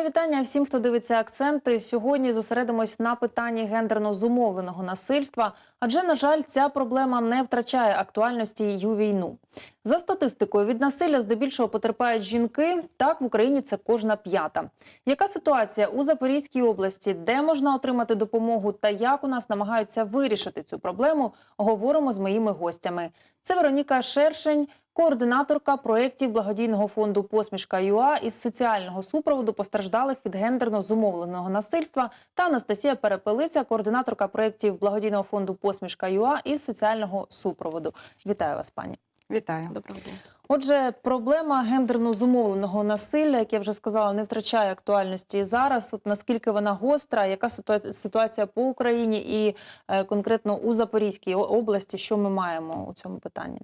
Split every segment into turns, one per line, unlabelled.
Мої вітання всім, хто дивиться акценти. Сьогодні зосередимось на питанні гендерно зумовленого насильства, адже, на жаль, ця проблема не втрачає актуальності й у війну. За статистикою, від насилля здебільшого потерпають жінки. Так в Україні це кожна п'ята. Яка ситуація у Запорізькій області, де можна отримати допомогу та як у нас намагаються вирішити цю проблему? Говоримо з моїми гостями. Це Вероніка Шершень, координаторка проєктів благодійного фонду Посмішка ЮА із соціального супроводу постраждалих від гендерно зумовленого насильства та Анастасія Перепелиця, координаторка проєктів благодійного фонду Посмішка ЮА із соціального супроводу. Вітаю вас, пані.
Вітаю.
Доброго дня.
Отже, проблема гендерно зумовленого насилля, як я вже сказала, не втрачає актуальності зараз. От наскільки вона гостра, яка ситуа- ситуація по Україні і е, конкретно у Запорізькій області, що ми маємо у цьому питанні?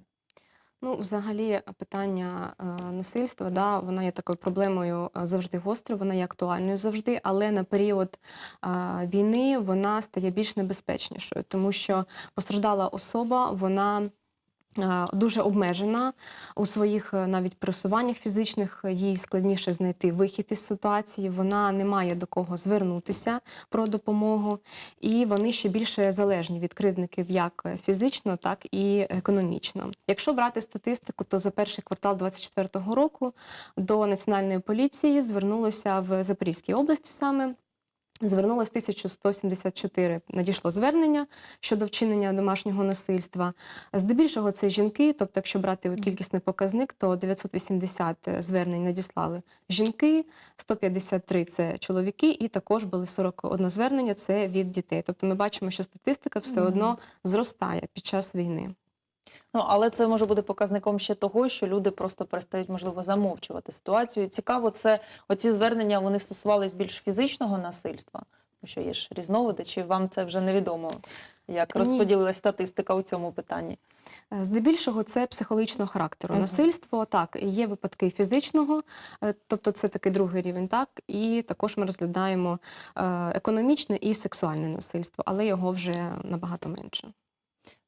Ну, взагалі, питання е, насильства, да, вона є такою проблемою е, завжди гострою, вона є актуальною завжди, але на період е, війни вона стає більш небезпечнішою, тому що постраждала особа, вона. Е, Дуже обмежена у своїх е, навіть пересуваннях фізичних, їй складніше знайти вихід із ситуації. Вона не має до кого звернутися про допомогу, і вони ще більше залежні від кривдників як фізично, так і економічно. Якщо брати статистику, то за перший квартал 2024 року до національної поліції звернулося в Запорізькій області саме. Звернулось 1174, надійшло звернення щодо вчинення домашнього насильства. Здебільшого це жінки, тобто, якщо брати кількісний показник, то 980 звернень надіслали жінки, 153 – це чоловіки, і також були 41 звернення – це від дітей. Тобто ми бачимо, що статистика все одно зростає під час війни.
Ну але це може бути показником ще того, що люди просто перестають можливо замовчувати ситуацію. Цікаво, це оці звернення вони стосувались більш фізичного насильства, тому що є ж різновиди, чи вам це вже невідомо? Як
Ні.
розподілилась статистика у цьому питанні?
Е, Здебільшого це психологічного характеру.
Мгм.
Насильство так є випадки фізичного, е, тобто це такий другий рівень, так і також ми розглядаємо е, економічне і сексуальне насильство, але його вже набагато менше.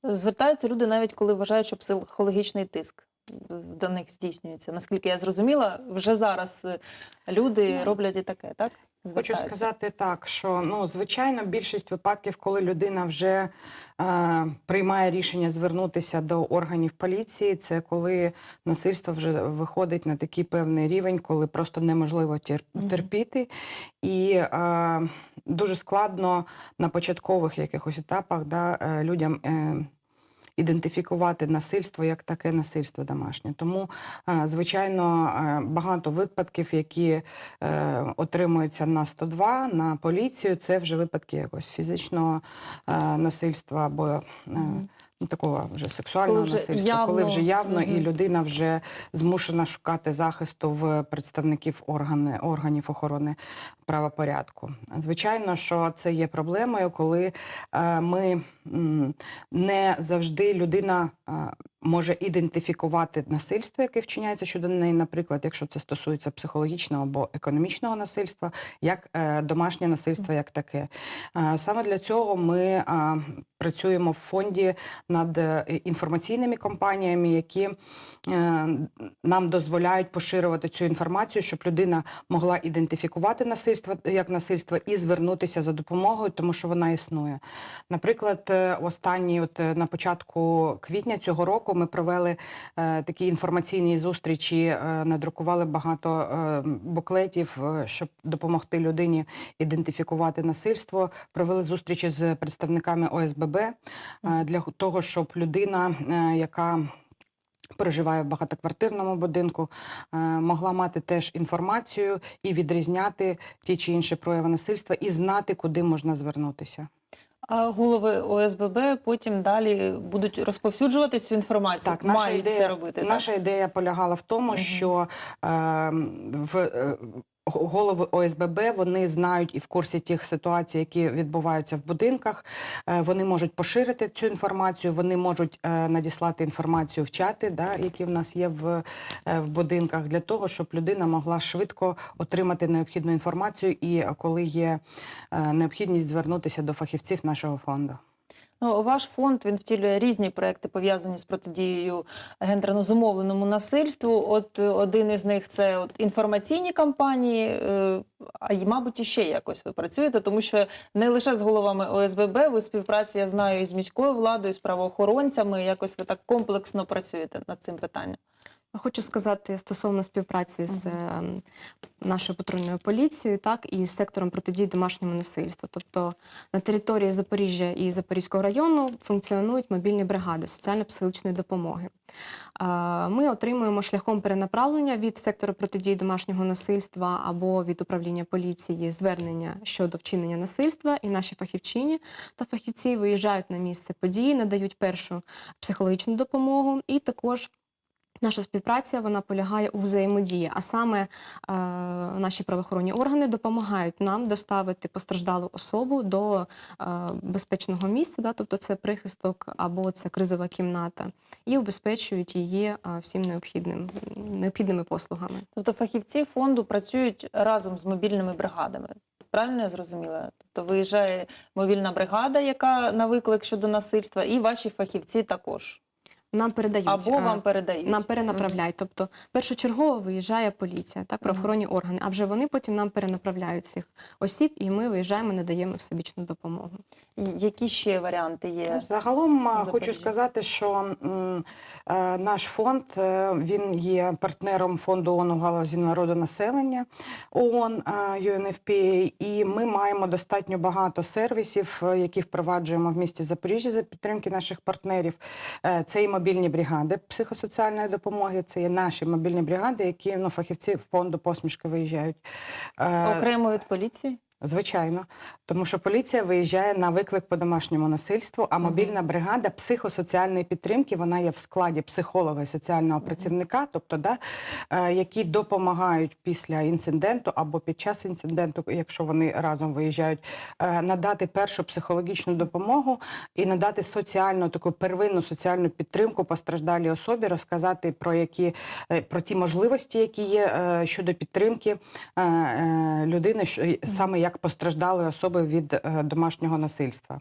Звертаються люди навіть коли вважають, що психологічний тиск до них здійснюється. Наскільки я зрозуміла, вже зараз е, люди
Ну,
роблять і таке, так?
Хочу сказати так, що ну звичайно, більшість випадків, коли людина вже е, приймає рішення звернутися до органів поліції, це коли насильство вже виходить на такий певний рівень, коли просто неможливо терпіти, і е, дуже складно на початкових якихось етапах да, е, людям. Е, Ідентифікувати насильство як таке насильство домашнє. Тому, е, звичайно, е, багато випадків, які е, отримуються на 102, на поліцію, це вже випадки якогось фізичного насильства або такого вже сексуального
Коли вже
насильства, коли
явно,
вже явно і людина вже змушена шукати захисту в представників органи, органів охорони правопорядку. Звичайно, що це є проблемою, коли е, ми м, не завжди людина. Може ідентифікувати насильство, яке вчиняється щодо неї, наприклад, якщо це стосується психологічного або економічного насильства, як е, домашнє насильство, як таке. Е, саме для цього ми е, працюємо в фонді над інформаційними компаніями, які нам дозволяють поширювати цю інформацію, щоб людина могла ідентифікувати насильство як насильство і звернутися за допомогою, тому що вона існує. Наприклад, е, останні, от на початку квітня цього року, ми провели е, такі інформаційні зустрічі, е, надрукували багато е, буклетів, щоб допомогти людині ідентифікувати насильство. Провели зустрічі з представниками ОСББ для того, щоб людина, яка Проживає в багатоквартирному будинку, могла мати теж інформацію і відрізняти ті чи інші прояви насильства, і знати, куди можна звернутися.
Голови ОСББ потім далі будуть розповсюджувати цю інформацію.
Так, наша
мають
ідея,
це робити.
наша ідея полягала в тому,
угу.
що е, в е, г- голови ОСББ вони знають і в курсі тих ситуацій, які відбуваються в будинках. Е, вони можуть поширити цю інформацію, вони можуть е, надіслати інформацію в чати, да, які в нас є в, е, в будинках, для того, щоб людина могла швидко отримати необхідну інформацію, і коли є необхідність звернутися до фахівців нашого фонду.
Ну, ваш фонд він втілює різні проекти, пов'язані з протидією гендерно зумовленому насильству. От е, один із них це от інформаційні кампанії, е, а й, мабуть, іще якось ви працюєте, тому що не лише з головами ОСББ, ви співпраці, я знаю, і з міською владою, і з правоохоронцями. Якось ви так комплексно працюєте над цим питанням.
Хочу сказати стосовно співпраці з ем, нашою патрульною поліцією, так і з сектором протидії домашньому насильству. Тобто на території Запоріжжя і Запорізького району функціонують мобільні бригади соціально-психологічної допомоги. Ми отримуємо шляхом перенаправлення від сектору протидії домашнього насильства або від управління поліції звернення щодо вчинення насильства, і наші фахівчині та фахівці виїжджають на місце події, надають першу психологічну допомогу і також. Наша співпраця вона полягає у взаємодії, а саме е, наші правоохоронні органи допомагають нам доставити постраждалу особу до е, безпечного місця, да, тобто це прихисток або це кризова кімната, і убезпечують її е, всім необхідним необхідними послугами.
Тобто фахівці фонду працюють разом з мобільними бригадами. Правильно я зрозуміла? Тобто виїжджає мобільна бригада, яка на виклик щодо насильства, і ваші фахівці також.
Нам передають
Або вам передають.
Нам перенаправляють. Тобто, першочергово виїжджає поліція, так, правоохоронні органи, а вже вони потім нам перенаправляють цих осіб, і ми виїжджаємо, надаємо всебічну допомогу.
І Які ще варіанти є?
Загалом
Запоріжжя.
хочу сказати, що м, е, наш фонд е, він є партнером фонду ООН у галузі народонаселення ООН е, UNFPA, і ми маємо достатньо багато сервісів, е, які впроваджуємо в місті Запоріжжя за підтримки наших партнерів. Е, Це і мобільні бригади психосоціальної допомоги, це є наші мобільні бригади, які ну, фахівці фонду посмішки виїжджають. Е,
Окремо від поліції?
Звичайно, тому що поліція виїжджає на виклик по домашньому насильству, а мобільна бригада психосоціальної підтримки вона є в складі психолога і соціального працівника, тобто да, е, які допомагають після інциденту або під час інциденту, якщо вони разом виїжджають, е, надати першу психологічну допомогу і надати соціальну таку первинну соціальну підтримку постраждалій особі, розказати про які е, про ті можливості, які є щодо підтримки людини, саме як постраждалої особи від е, домашнього насильства.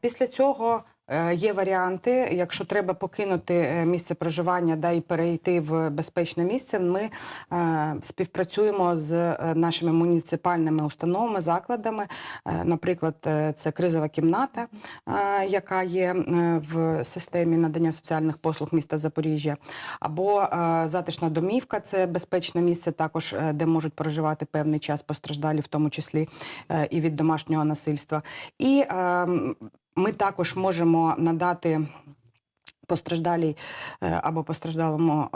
Після цього. Е, Є варіанти, якщо треба покинути е, місце проживання да, і перейти в безпечне місце, ми е, співпрацюємо з нашими муніципальними установами, закладами. Наприклад, це кризова кімната, яка є в системі надання соціальних послуг міста Запоріжжя, або затишна домівка це безпечне місце, також де можуть проживати певний час постраждалі, в тому числі і від домашнього насильства. І е, м, ми також можемо надати. Постраждалій е, або постраждалому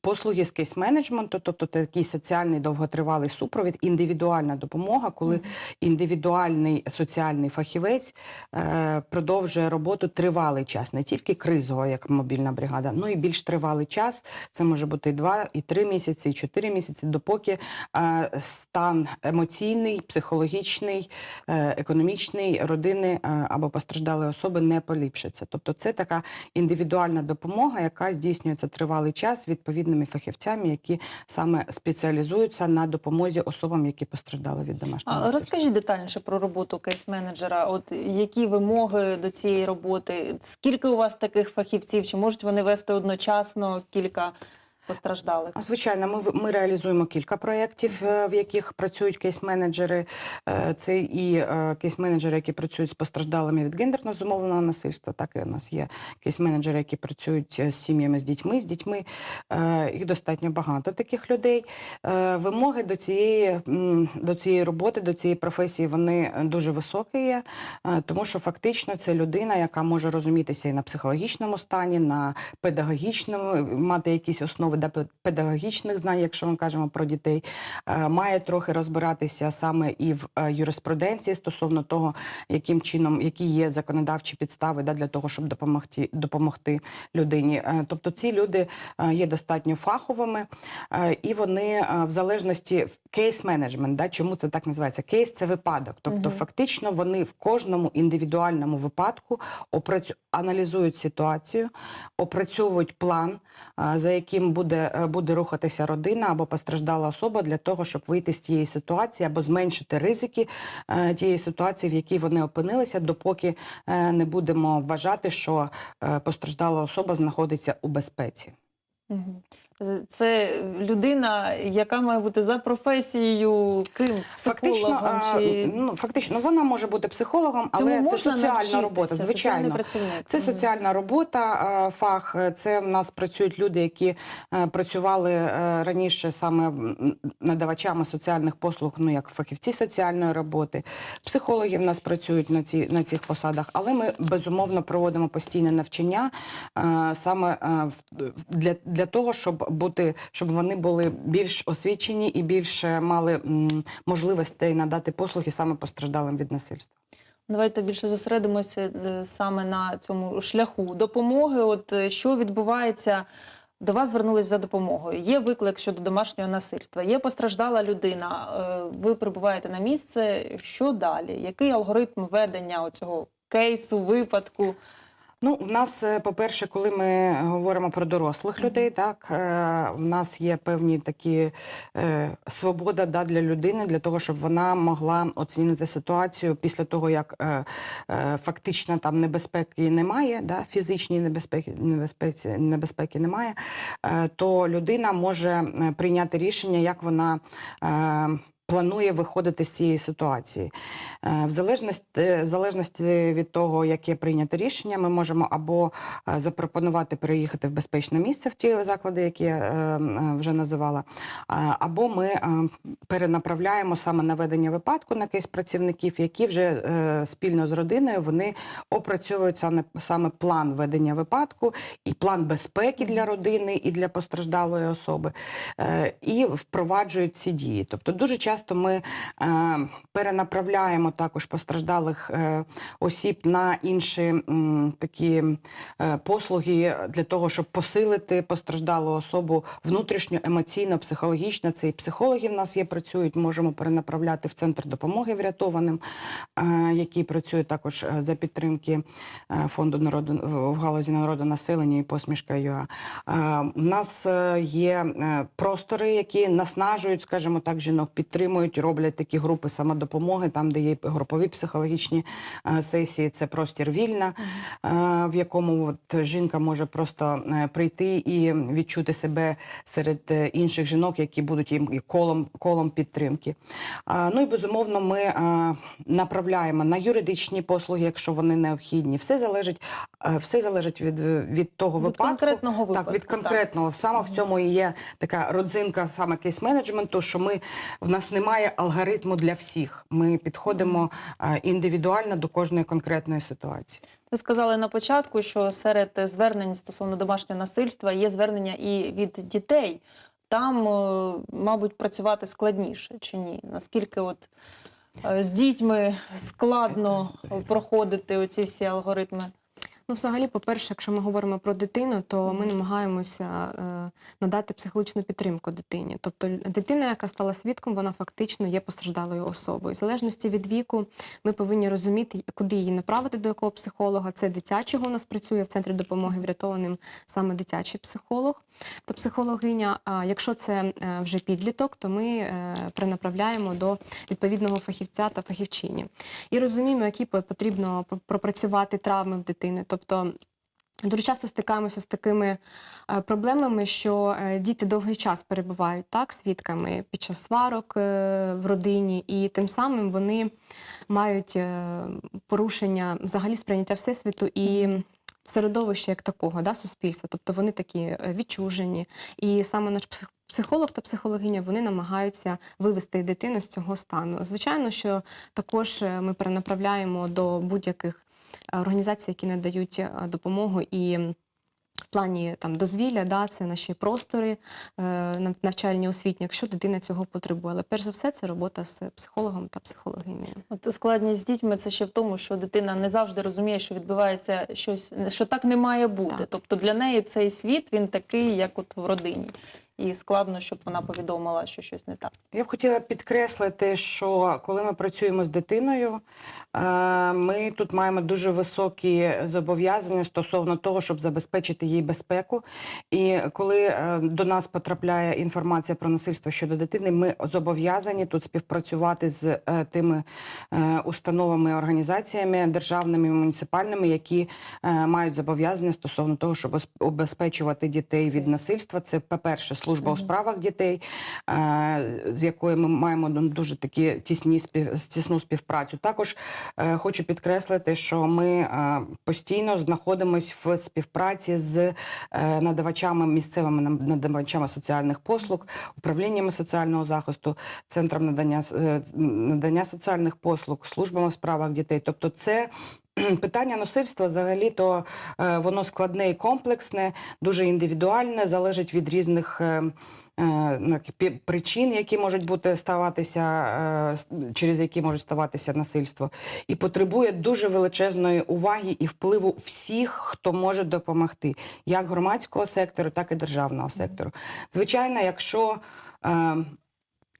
послуги з кейс-менеджменту, тобто такий соціальний довготривалий супровід, індивідуальна допомога, коли індивідуальний соціальний фахівець е, продовжує роботу тривалий час, не тільки кризово, як мобільна бригада, ну і більш тривалий час. Це може бути і два, і три місяці, і чотири місяці, допоки е, стан емоційний, психологічний, економічний родини або постраждалої особи не поліпшиться. Тобто, це така індивідуальна допомога, яка здійснюється тривалий час відповідними фахівцями, які саме спеціалізуються на допомозі особам, які постраждали від домашнього насильства.
розкажіть детальніше про роботу кейс-менеджера. От які вимоги до цієї роботи? Скільки у вас таких фахівців? Чи можуть вони вести одночасно кілька постраждалих?
Звичайно, ми, ми реалізуємо кілька проєктів, е, в яких працюють кейс-менеджери. Е, Це і е, кейс-менеджери, які працюють з постраждалими від гендерно зумовленого насильства. Так і у нас є кейс-менеджери, які працюють з сім'ями з дітьми. З дітьми їх достатньо багато таких людей. Вимоги до цієї, до цієї роботи, до цієї професії, вони дуже високі є, тому що фактично це людина, яка може розумітися і на психологічному стані, на педагогічному, мати якісь основи педагогічних знань, якщо ми кажемо про дітей, Е, має трохи розбиратися саме і в е, юриспруденції стосовно того, яким чином, які є законодавчі підстави да, для того, щоб допомогти, допомогти людині. Е, Тобто ці люди є достатньо фаховими, і вони в залежності кейс-менеджмент, да, чому це так називається? Кейс це випадок. Тобто,
Мгм.
фактично, вони в кожному індивідуальному випадку опрацю... аналізують ситуацію, опрацьовують план, за яким буде буде, е, буде рухатися родина або постраждала особа для того, щоб вийти з тієї ситуації або зменшити ризики е, тієї ситуації, в якій вони опинилися, допоки е, не будемо вважати, що постраждала особа знаходиться у безпеці.
Мгм. Це людина, яка має бути за професією ким?
Фактично,
Психологом
а,
чи
ну фактично, вона може бути психологом,
Цьому
але це соціальна робота. Звичайно. Це соціальна робота, фах. Це в нас працюють люди, які е, працювали е, раніше саме надавачами соціальних послуг, ну як фахівці соціальної роботи. Психологи в нас працюють на ці на цих посадах, але ми безумовно проводимо постійне навчання е, саме для, для того, щоб бути, щоб вони були більш освічені і більше мали можливостей надати послуги саме постраждалим від насильства.
Давайте більше зосередимося е, саме на цьому шляху допомоги. От е, що відбувається? До вас звернулись за допомогою. Є виклик щодо домашнього насильства, є постраждала людина. е, Ви прибуваєте на місце. Що далі? Який алгоритм ведення цього кейсу, випадку?
Ну, в нас, е, по-перше, коли ми говоримо про дорослих людей, так е, в нас є певні такі е, свобода да, для людини, для того, щоб вона могла оцінити ситуацію після того, як фактично там небезпеки немає, да, фізичної небезпеки, небезпеки, небезпеки немає, то людина може прийняти рішення, як вона. Е, Планує виходити з цієї ситуації. Е, В залежності, в залежності від того, яке прийняте рішення, ми можемо або е, запропонувати переїхати в безпечне місце в ті заклади, які я е, е, вже називала, або ми е, перенаправляємо саме на ведення випадку на кейс працівників, які вже е, спільно з родиною вони опрацьовують саме, саме план ведення випадку і план безпеки для родини і для постраждалої особи, е, і впроваджують ці дії. Тобто, дуже часто ми е, перенаправляємо також постраждалих е, осіб на інші такі е, послуги для того, щоб посилити постраждалу особу внутрішньо, емоційно, психологічно. Це і психологи в нас є, працюють. Можемо перенаправляти в центр допомоги врятованим, який працює також за підтримки фонду народу в галузі народонаселення і посмішка ЮА. У нас є простори, які наснажують, скажімо так, жінок, підтримують, роблять такі групи самодопомоги, там, де є групові психологічні е, сесії. Це простір вільна, е, в якому от жінка може просто е, прийти і відчути себе серед інших жінок, які будуть їм колом, колом підтримки. Ну і безумовно, ми направляємо на юридичні послуги, якщо вони необхідні. Все залежить, все залежить від, від того
Від
випадку.
конкретного випадку,
Так, від
так.
конкретного. Саме в цьому і є така родзинка саме кейс-менеджменту, що ми в нас немає алгоритму для всіх. Ми підходимо індивідуально до кожної конкретної ситуації.
Ви сказали на початку, що серед звернень стосовно домашнього насильства є звернення і від дітей. Там, е, мабуть, працювати складніше чи ні? Наскільки от е, з дітьми складно проходити оці всі алгоритми?
Ну, взагалі, по-перше, якщо ми говоримо про дитину, то ми намагаємося е, надати психологічну підтримку дитині. Тобто дитина, яка стала свідком, вона фактично є постраждалою особою. В залежності від віку, ми повинні розуміти, куди її направити, до якого психолога. Це дитячого у нас працює в центрі допомоги врятованим саме дитячий психолог та психологиня. А якщо це е, вже підліток, то ми е, до відповідного фахівця та фахівчині. І розуміємо, які потрібно пропрацювати травми в дитини. Тобто Дуже часто стикаємося з такими е, проблемами, що е, діти довгий час перебувають так свідками під час сварок е, в родині, і тим самим вони мають порушення взагалі сприйняття всесвіту і середовища як такого, да, суспільства. Тобто вони такі відчужені. І саме наш псих- психолог та психологиня вони намагаються вивести дитину з цього стану. Звичайно, що також ми перенаправляємо до будь-яких е, організацій, які надають е, допомогу і. В плані там дозвілля, да, це наші простори е, навчальні освітні, якщо дитина цього потребує. Але перш за все це робота з психологом та психологинею.
От складність з дітьми це ще в тому, що дитина не завжди розуміє, що відбувається щось, що так не має бути.
Так.
Тобто для неї цей світ він такий, як от в родині. І складно, щоб вона повідомила, що щось не так.
Я б хотіла підкреслити, що коли ми працюємо з дитиною, е, ми тут маємо дуже високі зобов'язання стосовно того, щоб забезпечити їй безпеку. І коли е, до нас потрапляє інформація про насильство щодо дитини, ми зобов'язані тут співпрацювати з е, тими установами, організаціями державними, муніципальними, які мають зобов'язання стосовно того, щоб убезпечувати дітей від насильства. Це, по-перше, служба у справах дітей, е, з якою ми маємо ну, дуже такі тісні спів, тісну співпрацю. Також е, хочу підкреслити, що ми е, постійно знаходимося в співпраці з е, надавачами місцевими надавачами соціальних послуг, управліннями соціального захисту, центром надання е, надання соціальних послуг, службами в справах дітей. Тобто, це Питання насильства взагалі-то е, воно складне і комплексне, дуже індивідуальне, залежить від різних е, е, ну, причин, які можуть бути ставатися, через які можуть ставатися насильство, і потребує дуже величезної уваги і впливу всіх, хто може допомогти, як громадського сектору, так і державного сектору. Звичайно, якщо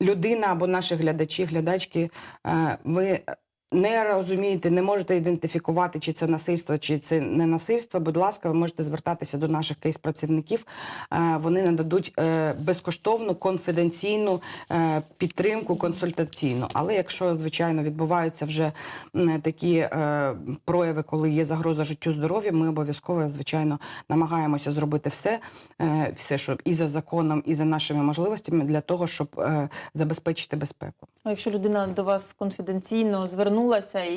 людина або наші глядачі, глядачки, ви не розумієте, не можете ідентифікувати, чи це насильство, чи це не насильство. Будь ласка, ви можете звертатися до наших кейс-працівників. Е, Вони нададуть е, безкоштовну конфіденційну е, підтримку консультаційну. Але якщо звичайно відбуваються вже такі прояви, коли є загроза життю здоров'я, ми обов'язково звичайно намагаємося зробити все, все, щоб і за законом, і за нашими можливостями для того, щоб забезпечити безпеку.
А якщо людина до вас конфіденційно звернулася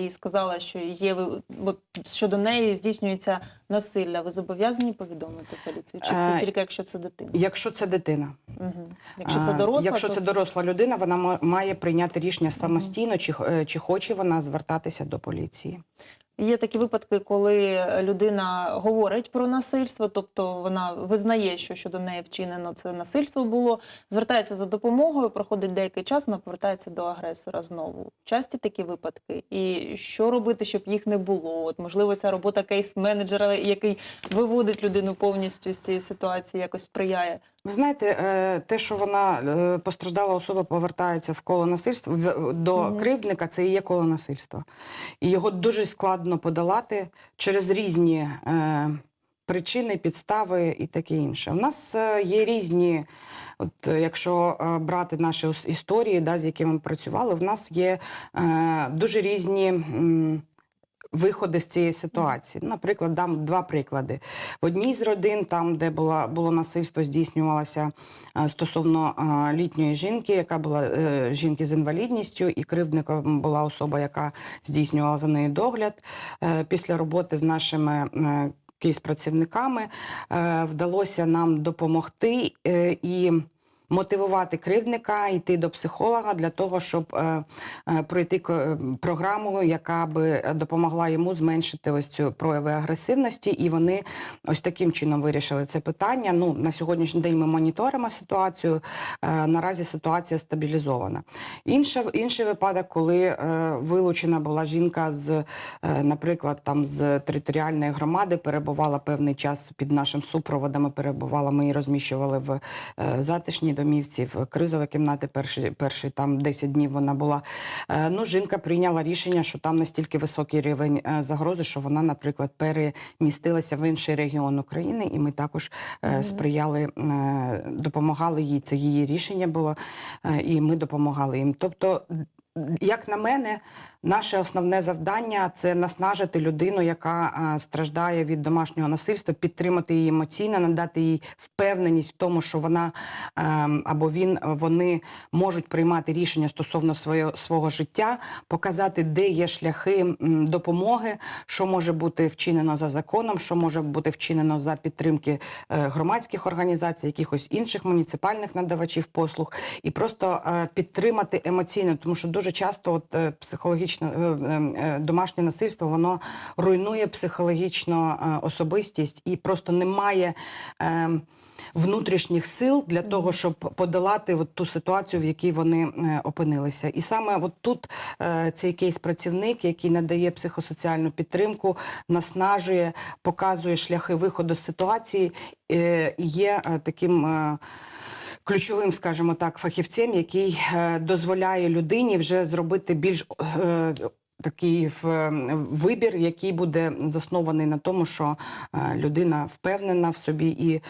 і сказала, що є ви от щодо неї здійснюється насилля, ви зобов'язані повідомити поліцію? Чи це
Е,
тільки якщо це дитина?
Якщо це дитина,
Угу. Якщо це доросла,
якщо
то
це доросла людина, вона має прийняти рішення самостійно, чи, е, чи хоче вона звертатися до поліції.
Є такі випадки, коли людина говорить про насильство, тобто вона визнає, що щодо неї вчинено це насильство було, звертається за допомогою, проходить деякий час, вона повертається до агресора знову. Часті такі випадки. І що робити, щоб їх не було? От можливо, ця робота кейс-менеджера, який виводить людину повністю з цієї ситуації, якось сприяє.
Ви знаєте, е, те, що вона е, постраждала особа повертається в коло насильства до
Мгм.
кривдника, це і є коло насильства. І його дуже складно подолати через різні е, причини, підстави і таке інше. У нас є різні. От якщо брати наші історії, да, з якими ми працювали, в нас є е, дуже різні. м, Виходи з цієї ситуації. Наприклад, дам два приклади. В одній з родин, там, де була, було насильство, здійснювалося е, стосовно е, літньої жінки, яка була е, жінки з інвалідністю, і кривдником була особа, яка здійснювала за нею догляд. Після роботи з нашими кейс-працівниками е, вдалося нам допомогти і. Мотивувати кривдника йти до психолога для того, щоб е, е, пройти ко- е, програму, яка би допомогла йому зменшити ось цю прояви агресивності, і вони ось таким чином вирішили це питання. Ну на сьогоднішній день ми моніторимо ситуацію. Наразі ситуація стабілізована. Інша, інший випадок, коли вилучена була жінка з, наприклад, там з територіальної громади, перебувала певний час під нашим супроводом. Перебувала. Ми її розміщували в затишній домівці, в кризові кімнати. Перші, перші там 10 днів вона була. Е, ну, жінка прийняла рішення, що там настільки високий рівень е, загрози, що вона, наприклад, перемістилася в інший регіон України, і ми також е, сприяли, е, допомагали їй. Це її рішення було, е, і ми допомагали їм. Тобто, як на мене, наше основне завдання це наснажити людину, яка е, страждає від домашнього насильства, підтримати її емоційно, надати їй впевненість в тому, що вона е, або він вони можуть приймати рішення стосовно своє, свого життя, показати, де є шляхи допомоги, що може бути вчинено за законом, що може бути вчинено за підтримки е, громадських організацій, якихось інших муніципальних надавачів послуг, і просто е, підтримати емоційно, тому що дуже часто от е, психологічне е, е, е, домашнє насильство воно руйнує психологічно е, особистість і просто немає. Е, Внутрішніх сил для того, щоб подолати от ту ситуацію, в якій вони е, опинилися, і саме от тут е, цей кейс-працівник, який надає психосоціальну підтримку, наснажує, показує шляхи виходу з ситуації, е, є е, таким. е, ключовим, скажімо так, фахівцем, який е, дозволяє людині вже зробити більш е, такий в- вибір, який буде заснований на тому, що е, людина впевнена в собі і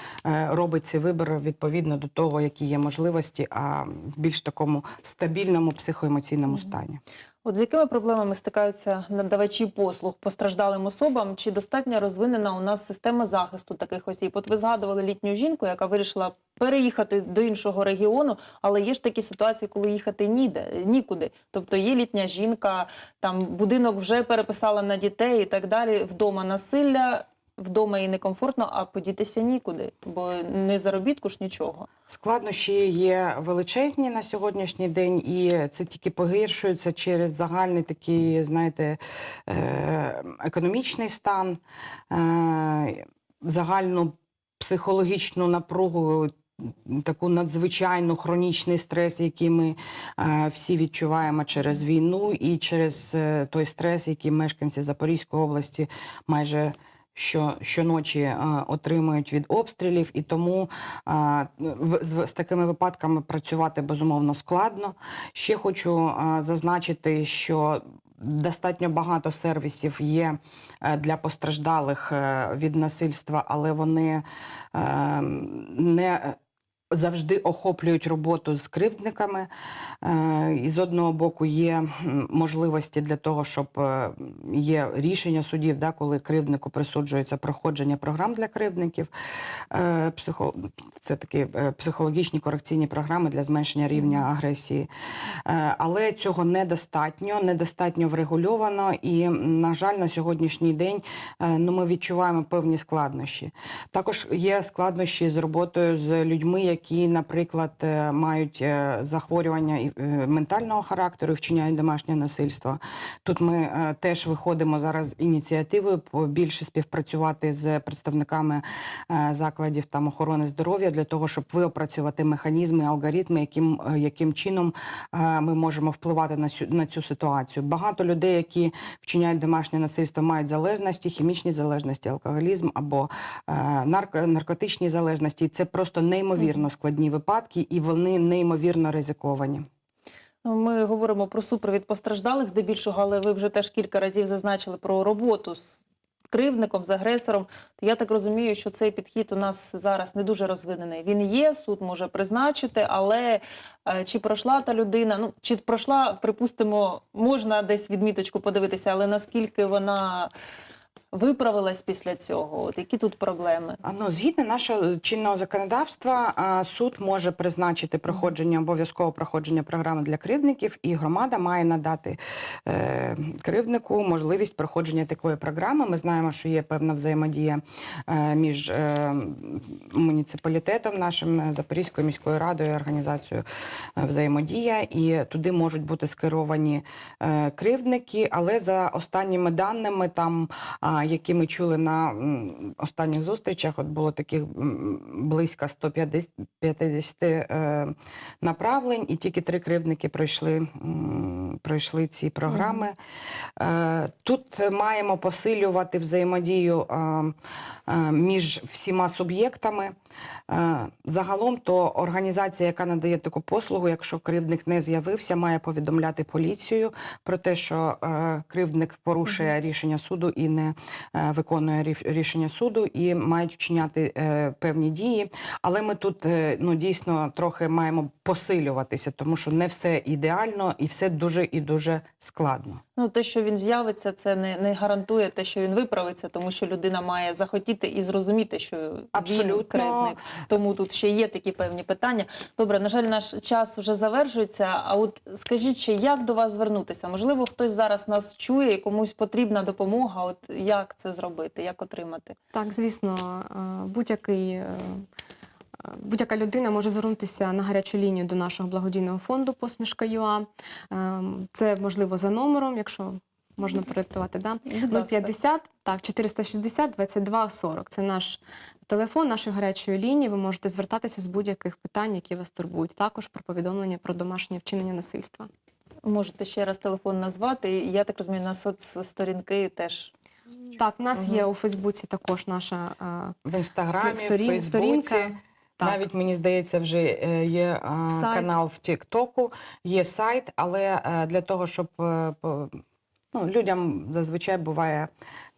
робить цей вибір відповідно до того, які є можливості, а в більш такому стабільному психоемоційному стані.
От з якими проблемами стикаються надавачі послуг постраждалим особам? Чи достатньо розвинена у нас система захисту таких осіб? От ви згадували літню жінку, яка вирішила переїхати до іншого регіону, але є ж такі ситуації, коли їхати ніде, нікуди. Тобто є літня жінка, там будинок вже переписала на дітей і так далі. Вдома насилля, вдома їй некомфортно, а подітися нікуди, бо не заробітку ж нічого.
Складнощі є величезні на сьогоднішній день, і це тільки погіршується через загальний такий, знаєте, е, економічний стан, е, загальну психологічну напругу. Таку надзвичайно хронічний стрес, який ми е, всі відчуваємо через війну, і через е, той стрес, який мешканці Запорізької області майже що, щоночі е, отримують від обстрілів, і тому е, в, з, з такими випадками працювати безумовно складно. Ще хочу е, зазначити, що достатньо багато сервісів є для постраждалих від насильства, але вони не завжди охоплюють роботу з кривдниками. Е, І з одного боку є можливості для того, щоб е, є рішення судів, да, коли кривднику присуджується проходження програм для кривдників. Це такі е, психологічні корекційні програми для зменшення рівня агресії. Але цього недостатньо, недостатньо врегульовано. І, на жаль, на сьогоднішній день ну, ми відчуваємо певні складнощі. Також є складнощі з роботою з людьми, які, наприклад, е, мають е, захворювання е, ментального характеру і вчиняють домашнє насильство. Тут ми теж виходимо зараз з ініціативою по- більше співпрацювати з представниками закладів там охорони здоров'я для того, щоб виопрацювати механізми, алгоритми, яким, яким чином ми можемо впливати на цю, на цю ситуацію. Багато людей, які вчиняють домашнє насильство, мають залежності, хімічні залежності, алкоголізм або нарко, наркотичні залежності. Це просто неймовірно складні випадки, і вони неймовірно ризиковані.
Ну, Ми говоримо про супровід постраждалих здебільшого, але ви вже теж кілька разів зазначили про роботу з кривдником, з агресором. То я так розумію, що цей підхід у нас зараз не дуже розвинений. Він є, суд може призначити, але е, чи пройшла та людина? Ну чи пройшла, припустимо, можна десь відміточку подивитися, але наскільки вона виправилась після цього? От які тут проблеми?
А, Ну, згідно нашого чинного законодавства, суд може призначити проходження обов'язкове проходження програми для кривдників, і громада має надати е, кривднику можливість проходження такої програми. Ми знаємо, що є певна взаємодія е, між е, муніципалітетом, нашим е, Запорізькою міською радою, організацією е, взаємодія, і туди можуть бути скеровані е, кривдники, але за останніми даними там які ми чули на останніх зустрічах, от було таких близько 150 50, е, направлень, і тільки три кривдники пройшли, пройшли ці програми. Е, Тут маємо посилювати взаємодію е, між всіма суб'єктами. Загалом то організація, яка надає таку послугу, якщо кривдник не з'явився, має повідомляти поліцію про те, що кривдник порушує рішення суду і не виконує ріш- рішення суду, і мають вчиняти е, певні дії. Але ми тут е, ну дійсно трохи маємо посилюватися, тому що не все ідеально і все дуже і дуже складно.
Ну, те, що він з'явиться, це не, не гарантує те, що він виправиться, тому що людина має захотіти і зрозуміти, що він
Абсолютно.
кредник. Тому тут ще є такі певні питання. Добре, на жаль, наш час вже завершується. А от скажіть ще, як до вас звернутися? Можливо, хтось зараз нас чує і комусь потрібна допомога. От як це зробити, як отримати?
Так, звісно, е, будь-який. Будь-яка людина може звернутися на гарячу лінію до нашого благодійного фонду Посмішка ЮА. Ем, Це можливо за номером, якщо можна продиктувати, да?
Будь
050, так, 460 22 40. Це наш телефон нашої гарячої лінії. Ви можете звертатися з будь-яких питань, які вас турбують. Також про повідомлення про домашнє вчинення насильства.
Можете ще раз телефон назвати. І Я так розумію, на соцсторінки теж
Так, у нас
Мгм.
є у Фейсбуці також наша е,
В інстаграмі,
Сторін-
в Фейсбуці.
сторінка. Так.
Навіть мені здається, вже е, є е,
Сайт.
канал в Тіктоку, є сайт, але е, для того, щоб ну, людям зазвичай буває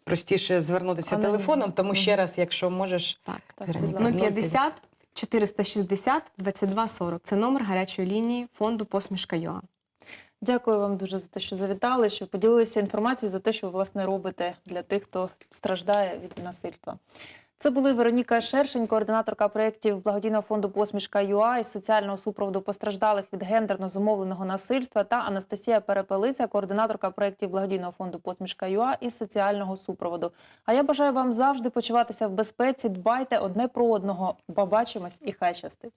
простіше звернутися
Анонімно.
телефоном. Тому ще раз, якщо можеш,
Так.
Так,
Вероніка,
будь ласка.
050 460 22 40. Це номер гарячої лінії фонду Посмішка ЮА.
Дякую вам дуже за те, що завітали, що поділилися інформацією за те, що ви власне робите для тих, хто страждає від насильства. Це були Вероніка Шершень, координаторка проєктів благодійного фонду Посмішка ЮА і соціального супроводу постраждалих від гендерно зумовленого насильства та Анастасія Перепелиця, координаторка проєктів благодійного фонду Посмішка ЮА і соціального супроводу. А я бажаю вам завжди почуватися в безпеці. Дбайте одне про одного. Побачимось і хай щастить.